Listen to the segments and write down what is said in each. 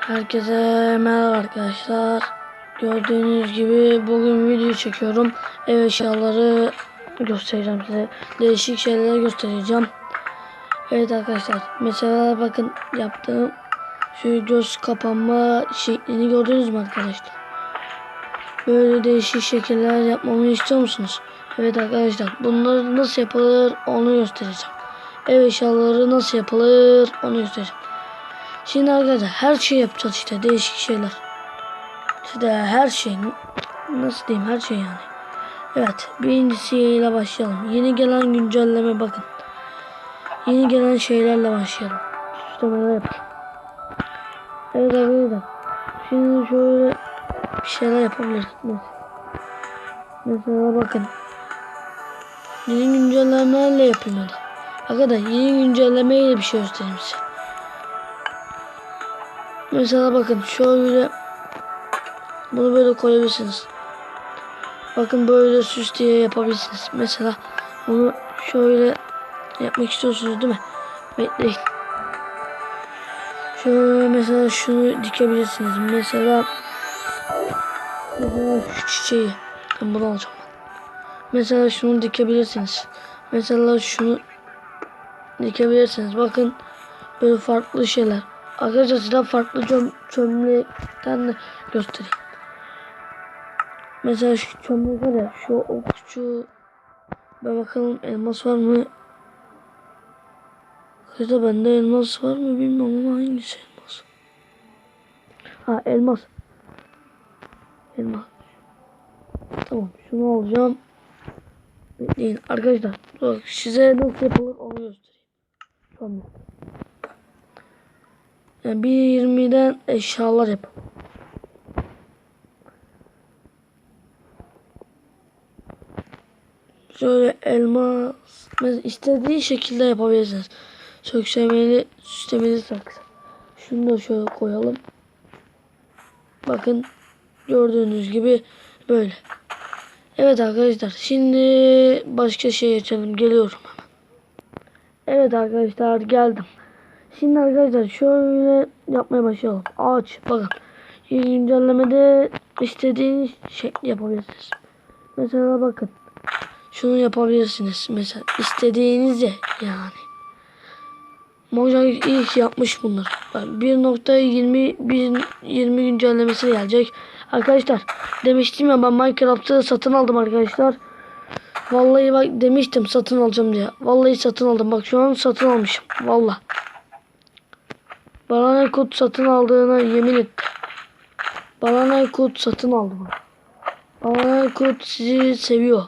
Herkese merhaba arkadaşlar. Gördüğünüz gibi bugün video çekiyorum. Ev eşyaları göstereceğim size. Değişik şeyler göstereceğim. Evet arkadaşlar. Mesela bakın yaptığım şu göz kapanma şeklini gördünüz mü arkadaşlar? Böyle değişik şekiller yapmamı istiyor musunuz? Evet arkadaşlar. Bunları nasıl yapılır onu göstereceğim. Ev eşyaları nasıl yapılır onu göstereceğim. Şimdi arkadaşlar her şey yapacağız işte değişik şeyler. İşte her şey nasıl diyeyim her şey yani. Evet birincisiyle başlayalım. Yeni gelen güncelleme bakın. Yeni gelen şeylerle başlayalım. Süslemeler yapalım. Evet arkadaşlar. Şimdi şöyle bir şeyler yapabiliriz. Mesela, bakın. Yeni güncellemelerle yapayım ya da. Arkadaşlar yeni güncellemeyle bir şey göstereyim size. Mesela bakın şöyle bunu böyle koyabilirsiniz. Bakın böyle süs diye yapabilirsiniz. Mesela bunu şöyle yapmak istiyorsunuz değil mi? Bekleyin. Şöyle mesela şunu dikebilirsiniz. Mesela mesela şu çiçeği ben bunu alacağım. Mesela şunu dikebilirsiniz. Mesela şunu dikebilirsiniz. Bakın böyle farklı şeyler. Arkadaşlar size farklı çöm çömlekten de göstereyim. Mesela şu çömlek var ya şu okçu ben bakalım elmas var mı? Arkadaşlar bende elmas var mı bilmiyorum ama hangisi elmas? Ha elmas. Elmas. Tamam şunu alacağım. Bekleyin arkadaşlar. Bak size nasıl yapılır onu göstereyim. Tamam. Yani 1.20'den eşyalar yap. Şöyle elmas mesela istediği şekilde yapabilirsiniz. Söksemeli, süslemeli saksı. Şunu da şöyle koyalım. Bakın gördüğünüz gibi böyle. Evet arkadaşlar şimdi başka şey açalım. Geliyorum hemen. Evet arkadaşlar geldim. Şimdi arkadaşlar şöyle yapmaya başlayalım. Ağaç bakın. Güncellemede istediğiniz şekli yapabilirsiniz. Mesela bakın. Şunu yapabilirsiniz. Mesela istediğinizi yani. Mojang ilk yapmış bunlar. 1.20 20 güncellemesi gelecek. Arkadaşlar demiştim ya ben Minecraft'ı satın aldım arkadaşlar. Vallahi bak demiştim satın alacağım diye. Vallahi satın aldım. Bak şu an satın almışım. Vallahi. Bana Aykut satın aldığına yemin etti. Bana Aykut satın aldı bana. Bana sizi seviyor.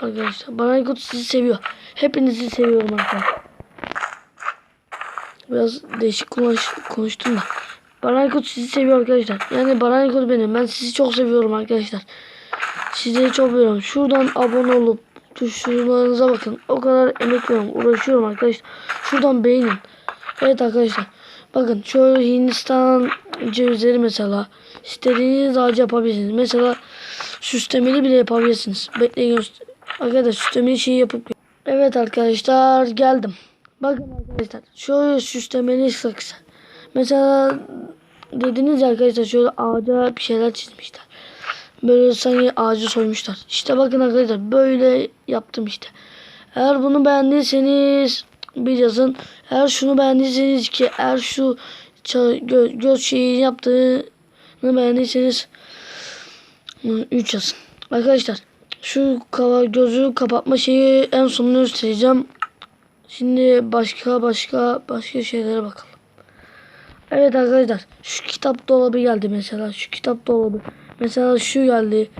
Arkadaşlar Bana Aykut sizi seviyor. Hepinizi seviyorum arkadaşlar. Biraz değişik konuş, konuştum da. Bana Aykut sizi seviyor arkadaşlar. Yani Bana Aykut benim. Ben sizi çok seviyorum arkadaşlar. Sizleri çok seviyorum. Şuradan abone olup tuşlarınıza bakın. O kadar emek veriyorum. Uğraşıyorum arkadaşlar. Şuradan beğenin. Evet arkadaşlar. Bakın şöyle Hindistan cevizleri mesela istediğiniz ağacı yapabilirsiniz. Mesela süslemeli bile yapabilirsiniz. Bekleyin. Arkadaşlar süslemeli şeyi yapıp Evet arkadaşlar geldim. Bakın arkadaşlar şöyle süslemeli saksı. Mesela dediniz arkadaşlar şöyle ağaca bir şeyler çizmişler. Böyle sanki ağacı soymuşlar. İşte bakın arkadaşlar böyle yaptım işte. Eğer bunu beğendiyseniz bir yazın. Eğer şunu beğendiyseniz ki eğer şu gö göz şeyi yaptığını beğendiyseniz 3 yazın. Arkadaşlar şu kava gözü kapatma şeyi en sonunu göstereceğim. Şimdi başka başka başka şeylere bakalım. Evet arkadaşlar şu kitap dolabı geldi mesela şu kitap dolabı. Mesela şu geldi.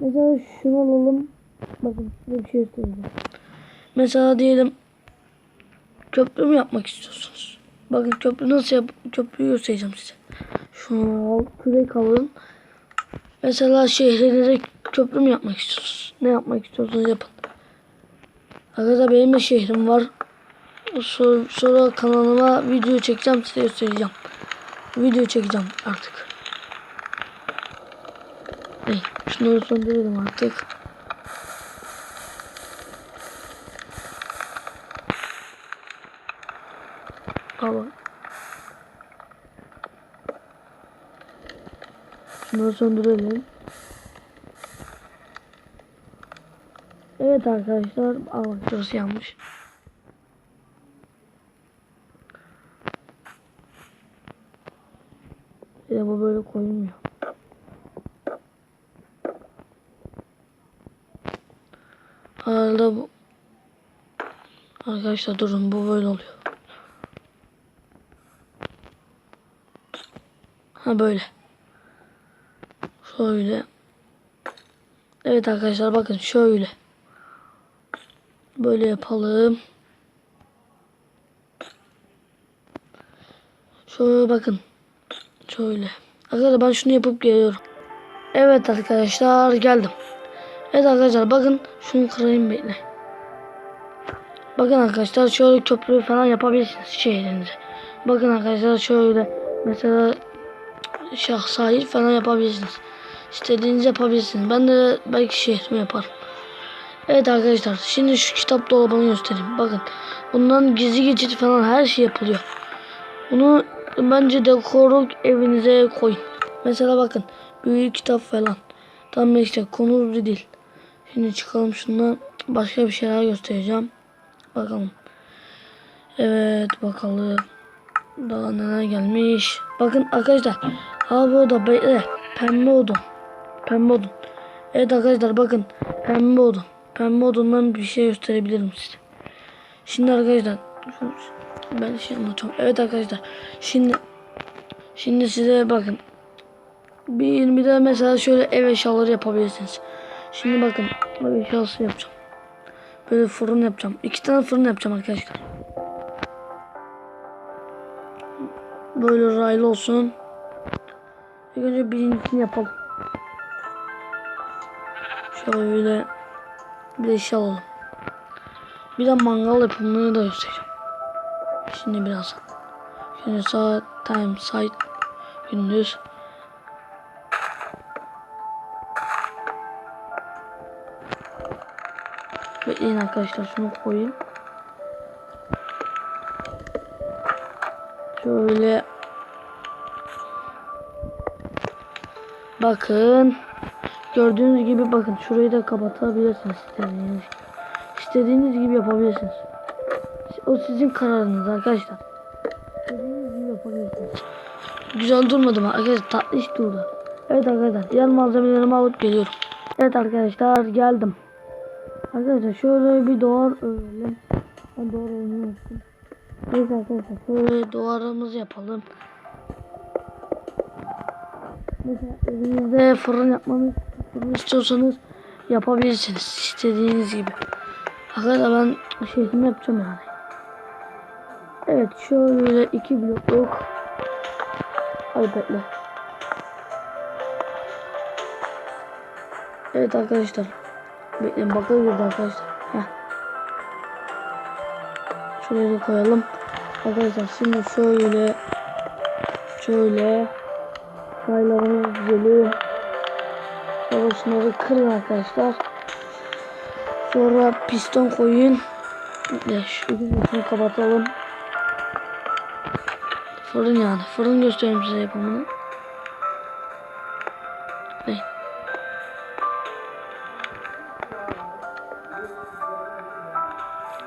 Mesela şunu alalım. Bakın bir şey söyleyeceğim. Mesela diyelim köprü mü yapmak istiyorsunuz? Bakın köprü nasıl yap köprüyü göstereceğim size. Şunu kürek alın. Mesela şehirlere köprü mü yapmak istiyorsunuz? Ne yapmak istiyorsanız yapın. Arkadaşlar benim de şehrim var. Sonra, sonra kanalıma video çekeceğim size göstereceğim. Video çekeceğim artık. Hey, şunları söndürelim artık. Al. Şunları söndürelim. Evet arkadaşlar. Aa bak şurası yanmış. Ya bu böyle koyulmuyor. Arada bu Arkadaşlar durun bu böyle oluyor. Ha böyle. Şöyle. Evet arkadaşlar bakın şöyle. Böyle yapalım. Şöyle bakın. Şöyle. Arkadaşlar ben şunu yapıp geliyorum. Evet arkadaşlar geldim. Evet arkadaşlar bakın şunu kırayım bekle. Bakın arkadaşlar şöyle köprü falan yapabilirsiniz şehrinize. Bakın arkadaşlar şöyle mesela şah sahil falan yapabilirsiniz. İstediğinizi yapabilirsiniz. Ben de belki şehrimi yaparım. Evet arkadaşlar şimdi şu kitap dolabını göstereyim. Bakın bundan gizli geçit falan her şey yapılıyor. Bunu bence dekorluk evinize koyun. Mesela bakın büyük kitap falan. Tam işte konu değil. Şimdi çıkalım şundan başka bir şeyler göstereceğim. Bakalım. Evet bakalım. Daha neler gelmiş. Bakın arkadaşlar. Abi o da bekle. Pembe odun. Pembe odun. Evet arkadaşlar bakın. Pembe odun. Pembe odundan bir şey gösterebilirim size. Şimdi arkadaşlar. Ben şey anlatacağım. Evet arkadaşlar. Şimdi Şimdi size bakın. Bir, bir de mesela şöyle ev eşyaları yapabilirsiniz. Şimdi bakın. Ev eşyası yapacağım. Böyle fırın yapacağım. İki tane fırın yapacağım arkadaşlar. Böyle raylı olsun. İlk önce birincisini yapalım. Şöyle bir eşya alalım. Bir de mangal yapımını da göstereceğim. Şimdi birazdan. Şimdi saat, time, site, gündüz. Bekleyin arkadaşlar şunu koyayım. Şöyle Bakın Gördüğünüz gibi bakın şurayı da kapatabilirsiniz istediğiniz. İstediğiniz gibi yapabilirsiniz. O sizin kararınız arkadaşlar. İstediğiniz gibi yapabilirsiniz. Güzel durmadı mı arkadaşlar tatlı iş durdu. Evet arkadaşlar diğer malzemelerimi alıp geliyorum. Evet arkadaşlar geldim. Arkadaşlar şöyle bir duvar örelim. Ben duvar oynuyormuşum. Neyse arkadaşlar şöyle duvarımızı yapalım. Mesela evinizde fırın yapmanız istiyorsanız yapabilirsiniz. istediğiniz gibi. Arkadaşlar ben şehrimi yapacağım yani. Evet şöyle iki blokluk. Bekle. Evet arkadaşlar. Bekleyin bakıyoruz arkadaşlar. Heh. Şuraya koyalım. Arkadaşlar şimdi şöyle şöyle raylarımız düzeliyor. Sonra şunları kırın arkadaşlar. Sonra piston koyun. Ya şu yüzünü kapatalım. Fırın yani. Fırın göstereyim size yapımını.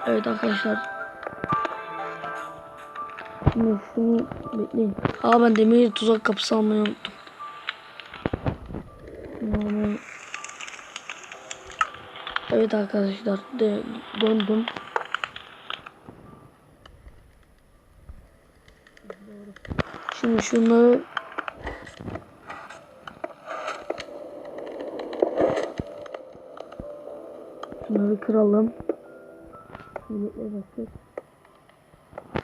Evet arkadaşlar. Şimdi şunu bekleyin. Aa ben demir tuzak kapısı almayı unuttum. Yani... Evet arkadaşlar de döndüm. Şimdi şunları Şunları kıralım. Şöyle bakın.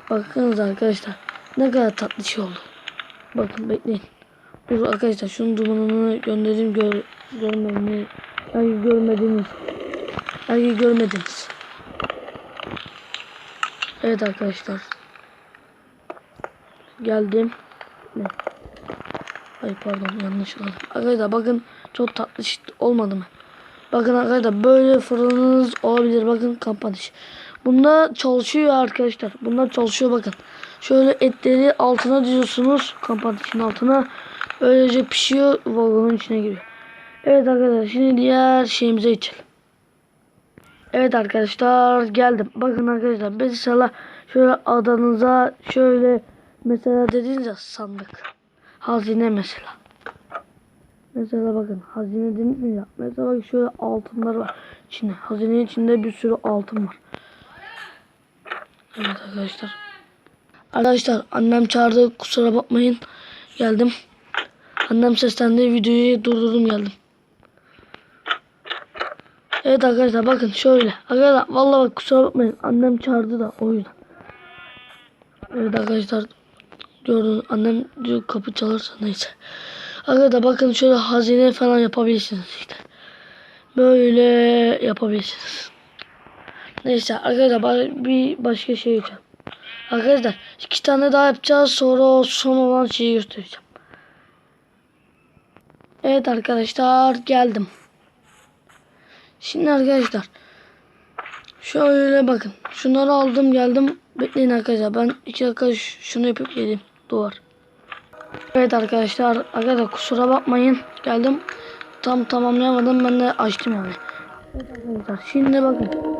Bakınız arkadaşlar. Ne kadar tatlı şey oldu. Bakın bekleyin. Dur arkadaşlar şunun dumanını göndereyim gör, görmediğini. Belki görmediniz. Belki görmediniz. Evet arkadaşlar. Geldim. Ay pardon yanlış aldım. Arkadaşlar bakın çok tatlı şey olmadı mı? Bakın arkadaşlar böyle fırınınız olabilir. Bakın kapanış. Bunda çalışıyor arkadaşlar. Bunlar çalışıyor bakın. Şöyle etleri altına diziyorsunuz. Kapanışın altına. Böylece pişiyor vagonun içine giriyor. Evet arkadaşlar şimdi diğer şeyimize geçelim. Evet arkadaşlar geldim. Bakın arkadaşlar mesela şöyle adanıza şöyle mesela dediniz ya sandık. Hazine mesela. Mesela bakın hazine dediniz ya. Mesela bak şöyle altınlar var içinde. Hazinenin içinde bir sürü altın var. Evet arkadaşlar. Arkadaşlar annem çağırdı kusura bakmayın. Geldim. Annem seslendi videoyu durdurdum geldim. Evet arkadaşlar bakın şöyle. Arkadaşlar vallahi bak kusura bakmayın. Annem çağırdı da o yüzden. Evet arkadaşlar gördünüz annem diyor kapı çalarsa neyse. Arkadaşlar bakın şöyle hazine falan yapabilirsiniz işte. Böyle yapabilirsiniz. Neyse arkadaşlar bir başka şey yapacağım. Arkadaşlar iki tane daha yapacağız sonra o son olan şeyi göstereceğim. Evet arkadaşlar geldim. Şimdi arkadaşlar şöyle bakın şunları aldım geldim bekleyin arkadaşlar ben iki dakika şunu yapıp geleyim duvar. Evet arkadaşlar arkadaşlar kusura bakmayın geldim tam tamamlayamadım ben de açtım yani. Evet arkadaşlar şimdi bakın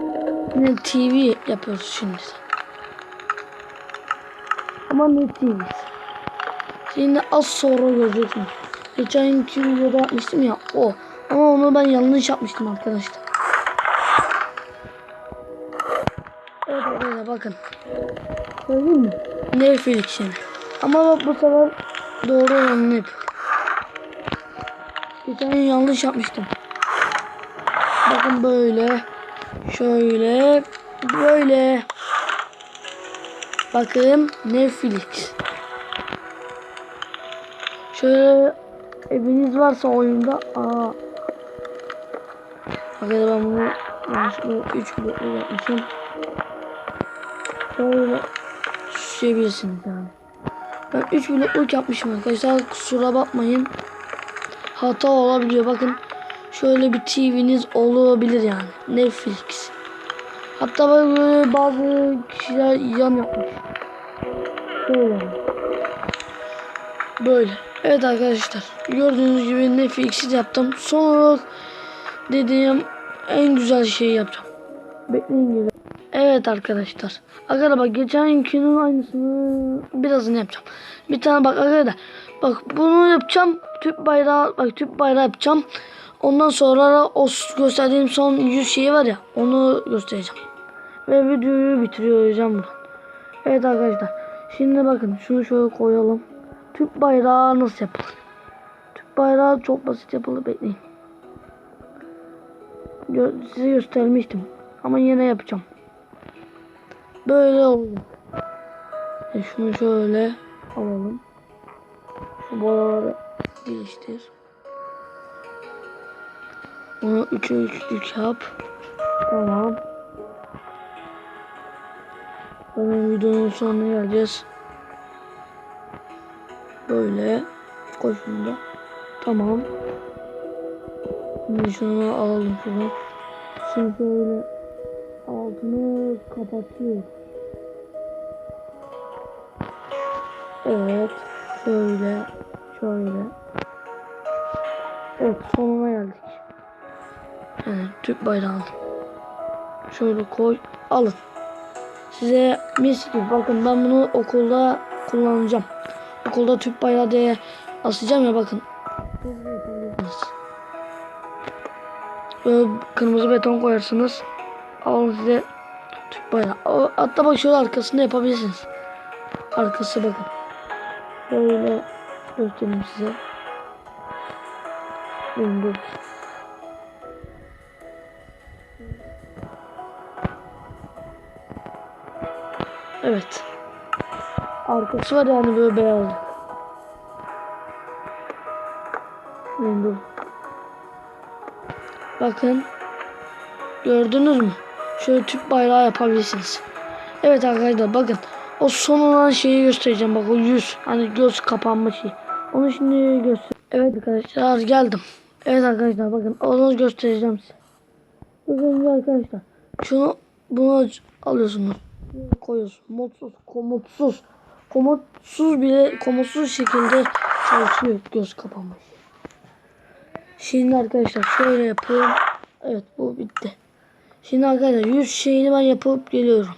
yine TV yapıyoruz şimdi. Ama ne TV? Şimdi az sonra göreceksiniz. Geçenki videoda yapmıştım ya o. Ama onu ben yanlış yapmıştım arkadaşlar. Evet arkadaşlar bakın. Gördün mü? Netflix yine. Ama bu sefer doğru olanını yapıyorum. Geçen gün yanlış yapmıştım. Bakın böyle. Şöyle. Böyle. Bakın Netflix. Şöyle eviniz varsa oyunda aa. Bakın ben bunu yanlışlıkla 3 bloklu yapmışım. Şöyle düşebilirsiniz yani. Ben 3 blokluk yapmışım arkadaşlar kusura bakmayın. Hata olabiliyor bakın. Şöyle bir TV'niz olabilir yani. Netflix. Hatta böyle bazı kişiler yan yapmış. Böyle. Böyle. Evet arkadaşlar. Gördüğünüz gibi Netflix'i yaptım. Son olarak dediğim en güzel şeyi yapacağım. Bekleyin geliyor. Evet arkadaşlar. Arkadaşlar bak geçenkinin aynısını birazını yapacağım. Bir tane bak arkadaşlar. Bak bunu yapacağım. Türk bayrağı bak Türk bayrağı yapacağım. Ondan sonra o gösterdiğim son yüz şeyi var ya onu göstereceğim. Ve videoyu bitiriyorum buradan. Evet arkadaşlar. Şimdi bakın şunu şöyle koyalım. Türk bayrağı nasıl yapılır? Türk bayrağı çok basit yapılır. Bekleyin. Gö size göstermiştim. Ama yine yapacağım. Böyle oldu. E şunu şöyle alalım. Şu boyaları birleştir. Bunu üçe üçlük yap. Tamam. Sonra videonun sonuna geleceğiz. Böyle. Koy şunu da. Tamam. Şimdi şunu alalım şunu. Şimdi şöyle altını kapatıyor. Evet. Şöyle. Şöyle. Evet sonuna geldik. Yani Türk bayrağını. Şöyle koy. Alın. Size mis gibi. Bakın ben bunu okulda kullanacağım. Okulda Türk bayrağı diye asacağım ya bakın. Böyle kırmızı beton koyarsınız. Alın size Türk bayrağı. Hatta bak şöyle arkasında yapabilirsiniz. Arkası bakın. Böyle göstereyim size. Durun Evet. Arkası var yani böyle beyaz. Dur. Bakın. Gördünüz mü? Şöyle Türk bayrağı yapabilirsiniz. Evet arkadaşlar bakın. O son olan şeyi göstereceğim. Bak o yüz. Hani göz kapanma şeyi. Onu şimdi göster. Evet arkadaşlar geldim. Evet arkadaşlar bakın onu göstereceğim size. Bakın arkadaşlar. Şunu bunu alıyorsunuz. Koyuyorsun. Mutsuz, komutsuz. komutsuz bile komutsuz şekilde çalışıyor göz kapamış. Şimdi arkadaşlar şöyle yapıyorum. Evet bu bitti. Şimdi arkadaşlar yüz şeyini ben yapıp geliyorum.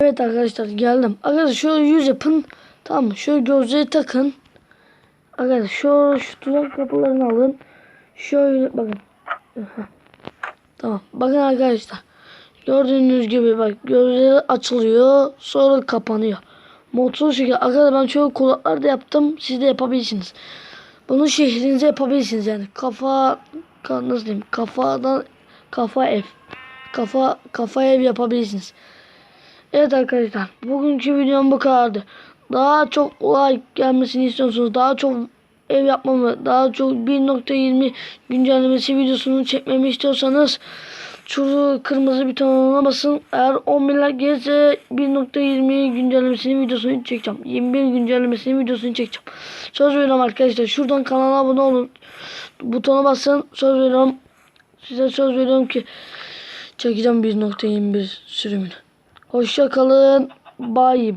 Evet arkadaşlar geldim. Arkadaşlar şöyle yüz yapın. Tamam mı? Şöyle gözleri takın. Arkadaşlar şöyle şu tuzak kapılarını alın. Şöyle bakın. Tamam. Bakın arkadaşlar. Gördüğünüz gibi bak gözleri açılıyor. Sonra kapanıyor. Motor şekilde. Arkadaşlar ben şöyle kulaklar da yaptım. Siz de yapabilirsiniz. Bunu şehrinize yapabilirsiniz yani. Kafa ka, nasıl diyeyim? Kafadan kafa ev. Kafa kafa ev yapabilirsiniz. Evet arkadaşlar. Bugünkü videom bu kadardı. Daha çok like gelmesini istiyorsanız daha çok ev yapmamı, daha çok 1.20 güncellemesi videosunu çekmemi istiyorsanız şu kırmızı butonuna basın. Eğer 10 bin like gelirse 1.20 güncellemesinin videosunu çekeceğim. 21 güncellemesinin videosunu çekeceğim. Söz veriyorum arkadaşlar. Şuradan kanala abone olun. Butona basın. Söz veriyorum. Size söz veriyorum ki çekeceğim 1.21 sürümünü. Hoşça kalın. Bye.